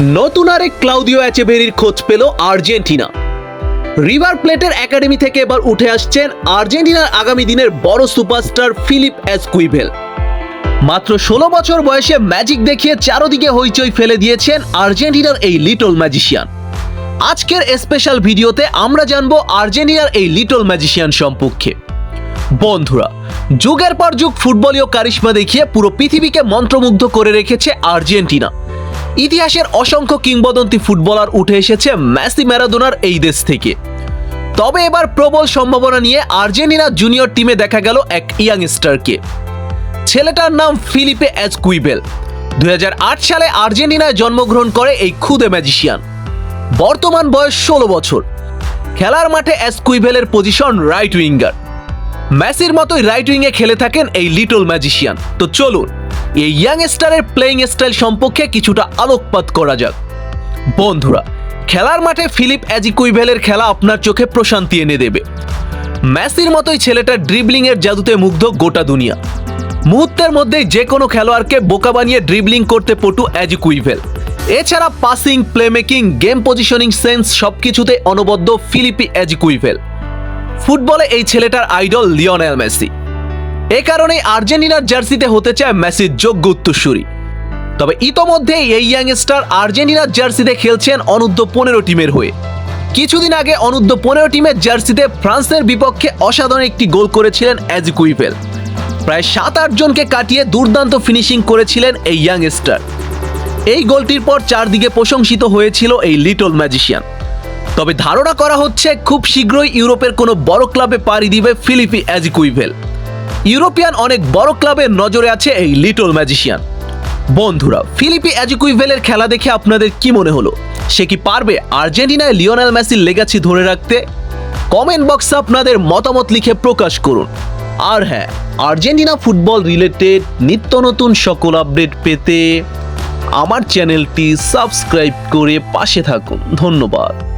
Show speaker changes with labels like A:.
A: নতুন আরেক ক্লাউদিও অ্যাচেভেরির খোঁজ পেল আর্জেন্টিনা। রিভার প্লেটের একাডেমি থেকে এবার উঠে আসছেন আর্জেন্টিনার আগামী দিনের বড় সুপারস্টার ফিলিপ এসকুইভেল। মাত্র ষোলো বছর বয়সে ম্যাজিক দেখিয়ে চারদিকে হইচই ফেলে দিয়েছেন আর্জেন্টিনার এই লিটল ম্যাজিশিয়ান। আজকের স্পেশাল ভিডিওতে আমরা জানব আর্জেন্টিনার এই লিটল ম্যাজিশিয়ান সম্পর্কে। বন্ধুরা, যুগের পর যুগ ফুটবলীয় কারিশমা দেখিয়ে পুরো পৃথিবীকে মন্ত্রমুগ্ধ করে রেখেছে আর্জেন্টিনা। ইতিহাসের অসংখ্য কিংবদন্তি ফুটবলার উঠে এসেছে ম্যাসি ম্যারাদোনার এই দেশ থেকে। তবে এবার প্রবল সম্ভাবনা নিয়ে আর্জেন্টিনা জুনিয়র টিমে দেখা গেল এক ইয়াংস্টারকে ছেলেটার নাম ফিলিপে এজকুইবেল। দুই সালে আর্জেন্টিনায় জন্মগ্রহণ করে এই খুদে ম্যাজিশিয়ান। বর্তমান বয়স ষোলো বছর। খেলার মাঠে এসকুইভেলের পজিশন রাইট উইঙ্গার। ম্যাসির মতোই রাইট উইংয়ে খেলে থাকেন এই লিটল ম্যাজিশিয়ান। তো চলুন এই ইয়াং স্টারের প্লেইং স্টাইল সম্পর্কে কিছুটা আলোকপাত করা যাক। বন্ধুরা, খেলার মাঠে ফিলিপ অ্যাজিকুইভেলের খেলা আপনার চোখে প্রশান্তি এনে দেবে। ম্যাসির মতোই ছেলেটা ড্রিবলিং এর জাদুতে মুগ্ধ গোটা দুনিয়া। মুহূর্তের মধ্যেই যে কোনো খেলোয়াড়কে বোকা বানিয়ে ড্রিবলিং করতে পটু অ্যাজিকুইভেল। এছাড়া passing playmaking game positioning sense সবকিছুতে অনবদ্য ফিলিপি অ্যাজিকুইভেল। ফুটবলে এই ছেলেটার আইডল লিওনেল মেসি। এ কারণে আর্জেন্টিনার জার্সিতে হতে চায় মেসির যোগ্য উত্তরসূরি তবে ইতোমধ্যেই এই ইয়াংস্টার আর্জেন্টিনার জার্সিতে খেলছেন অনূর্ধ্ব পনেরো টিমের হয়ে। কিছুদিন আগে অনূর্ধ্ব পনেরো টিমের জার্সিতে ফ্রান্সের বিপক্ষে অসাধারণ একটি গোল করেছিলেন অ্যাজিকুইভেল প্রায় সাত আট জনকে কাটিয়ে দুর্দান্ত ফিনিশিং করেছিলেন এই ইয়াংস্টার এই গোলটির পর চারদিকে প্রশংসিত হয়েছিল এই লিটল ম্যাজিশিয়ান। তবে ধারণা করা হচ্ছে খুব শীঘ্রই ইউরোপের কোনো বড় ক্লাবে পাড়ি দিবে ফিলিপি অ্যাজিকুইভেল ইউরোপিয়ান অনেক বড় ক্লাবের নজরে আছে এই লিটল ম্যাজিশিয়ান। বন্ধুরা, ফিলিপি অ্যাজিকুইভেলের খেলা দেখে আপনাদের কি মনে হলো? সে কি পারবে আর্জেন্টিনায় লিওনেল মেসির লেগাছি ধরে রাখতে? কমেন্ট বক্সে আপনাদের মতামত লিখে প্রকাশ করুন। আর হ্যাঁ আর্জেন্টিনা ফুটবল রিলেটেড নিত্য নতুন সকল আপডেট পেতে আমার চ্যানেলটি সাবস্ক্রাইব করে পাশে থাকুন। ধন্যবাদ।